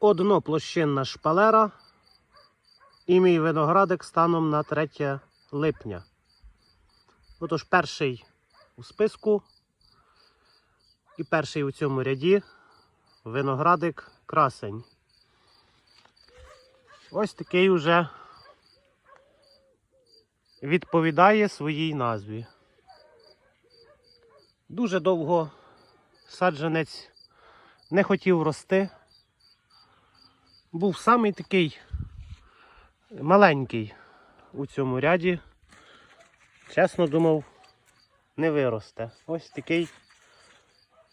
одноплощинна шпалера і мій виноградик станом на 3 липня. Отож, перший у списку і перший у цьому ряді виноградик красень. Ось такий уже відповідає своїй назві. Дуже довго саджанець не хотів рости. Був самий такий маленький у цьому ряді. Чесно думав, не виросте. Ось такий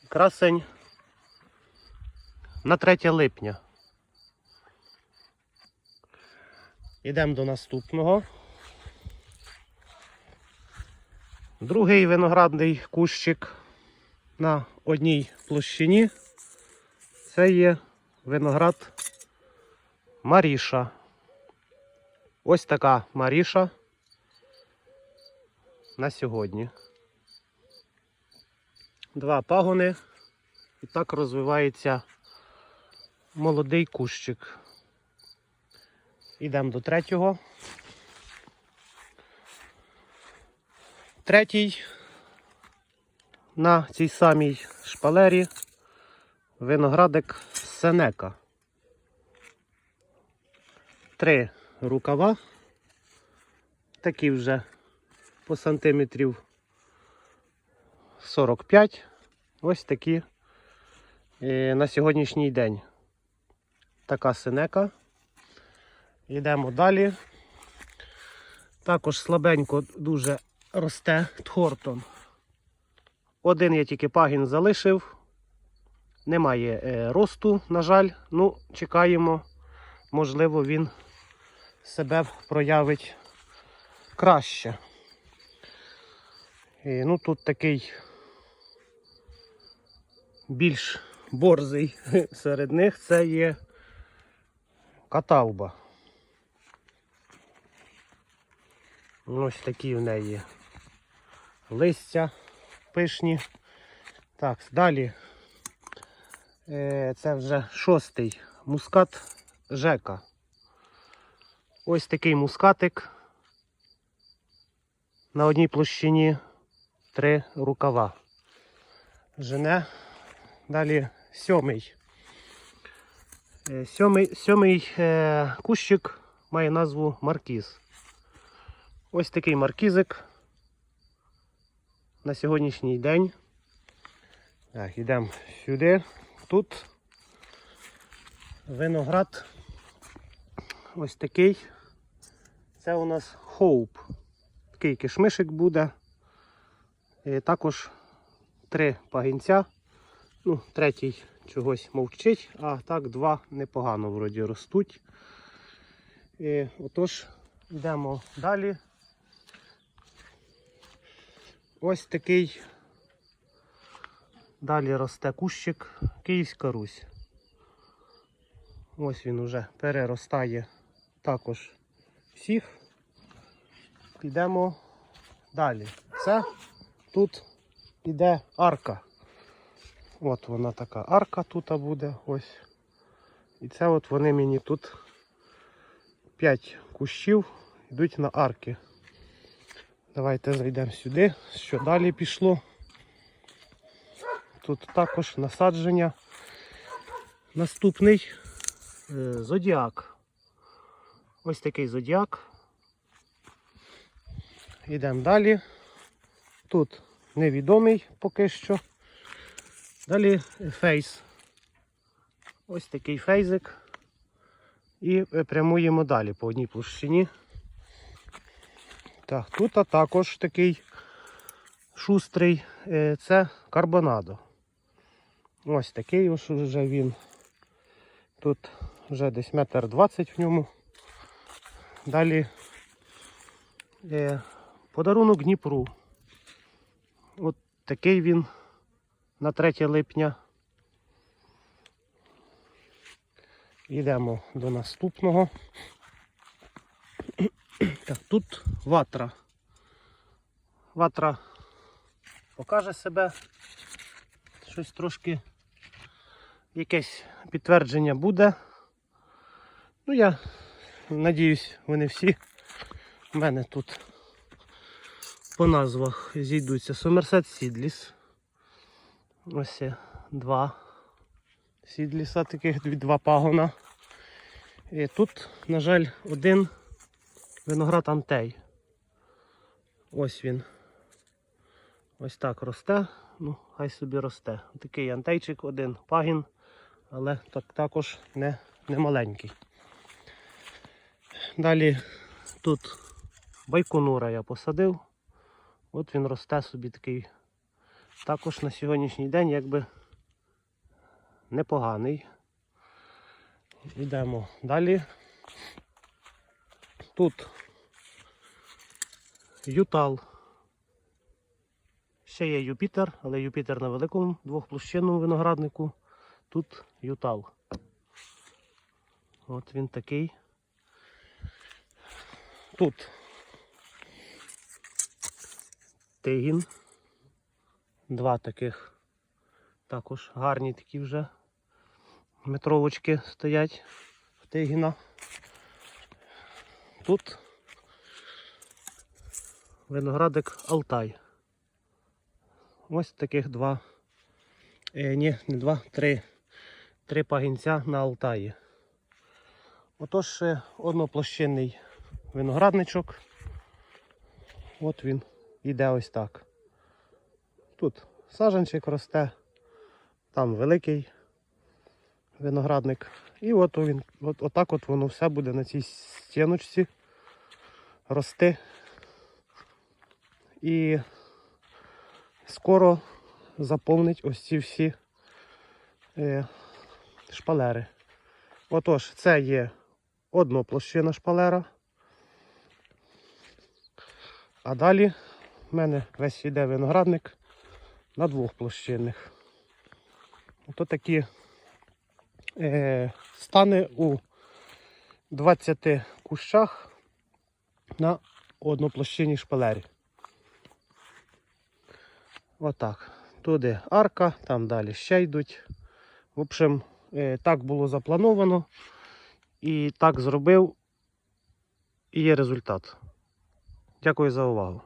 красень на 3 липня. Йдемо до наступного. Другий виноградний кущик на одній площині. Це є виноград Маріша. Ось така Маріша на сьогодні. Два пагони. І так розвивається молодий кущик. Йдемо до третього. Третій на цій самій шпалері виноградик Сенека. Три рукава. Такі вже по сантиметрів 45. Ось такі е, на сьогоднішній день. Така синека. Йдемо далі. Також слабенько дуже росте Тхортон. Один я тільки пагін залишив. Немає е, росту, на жаль. Ну, чекаємо. Можливо, він себе проявить краще. І, ну, тут такий більш борзий серед них це є каталба. Ось такі в неї листя пишні. Так, далі е, це вже шостий мускат Жека. Ось такий мускатик. На одній площині три рукава. Жене. Далі сьомий. Е, Сьомий, сьомий е, кущик має назву Маркіз. Ось такий маркізик на сьогоднішній день. Так, йдемо сюди. Тут виноград ось такий. Це у нас хоуп. Такий кишмишик буде. І також три пагінця. Ну, третій чогось мовчить, а так два непогано вроді ростуть. І, отож, йдемо далі. Ось такий далі росте кущик Київська Русь. Ось він уже переростає також всіх. Підемо далі. Це тут іде арка. От вона така арка тут буде. Ось. І це от вони мені тут 5 кущів йдуть на арки. Давайте зайдемо сюди, що далі пішло. Тут також насадження. Наступний е, зодіак. Ось такий зодіак. Йдемо далі. Тут невідомий поки що. Далі фейс. Ось такий фейзик. І прямуємо далі по одній площині. Так, тут також такий шустрий, е, це карбонадо. Ось такий ось вже він. Тут вже десь метр двадцять в ньому. Далі е, подарунок Дніпру. От такий він на 3 липня. Йдемо до наступного. Так, тут ватра. Ватра покаже себе. Щось трошки якесь підтвердження буде. Ну, я надіюсь, вони всі в мене тут по назвах зійдуться. Сомерсет Сідліс. Ось два сідліса, таких два пагона. І тут, на жаль, один виноград антей. Ось він. Ось так росте. Ну, хай собі росте. Такий антейчик, один пагін, але так, також не, не маленький. Далі тут байконура я посадив. От він росте собі такий. Також на сьогоднішній день якби непоганий. Йдемо далі. Тут Ютал. Ще є Юпітер, але Юпітер на великому двохплощинному винограднику. Тут Ютал. От він такий. Тут Тигін. Два таких також гарні такі вже метровочки стоять в Тигіна. Тут виноградик Алтай. Ось таких два. Е, ні, не два, три. Три пагінця на Алтаї. Отож одноплощинний виноградничок. От він іде ось так. Тут саджанчик росте, там великий виноградник. І от він, от, отак от воно все буде на цій стіночці рости. І скоро заповнить ось ці всі е, шпалери. Отож, це є одноплощина шпалера. А далі в мене весь іде виноградник на двох площинних. Ото такі е, стане у 20 кущах на одноплощинній шпалері. Отак. Туди арка, там далі ще йдуть. В общем, е, так було заплановано. І так зробив. І є результат. Дякую за увагу.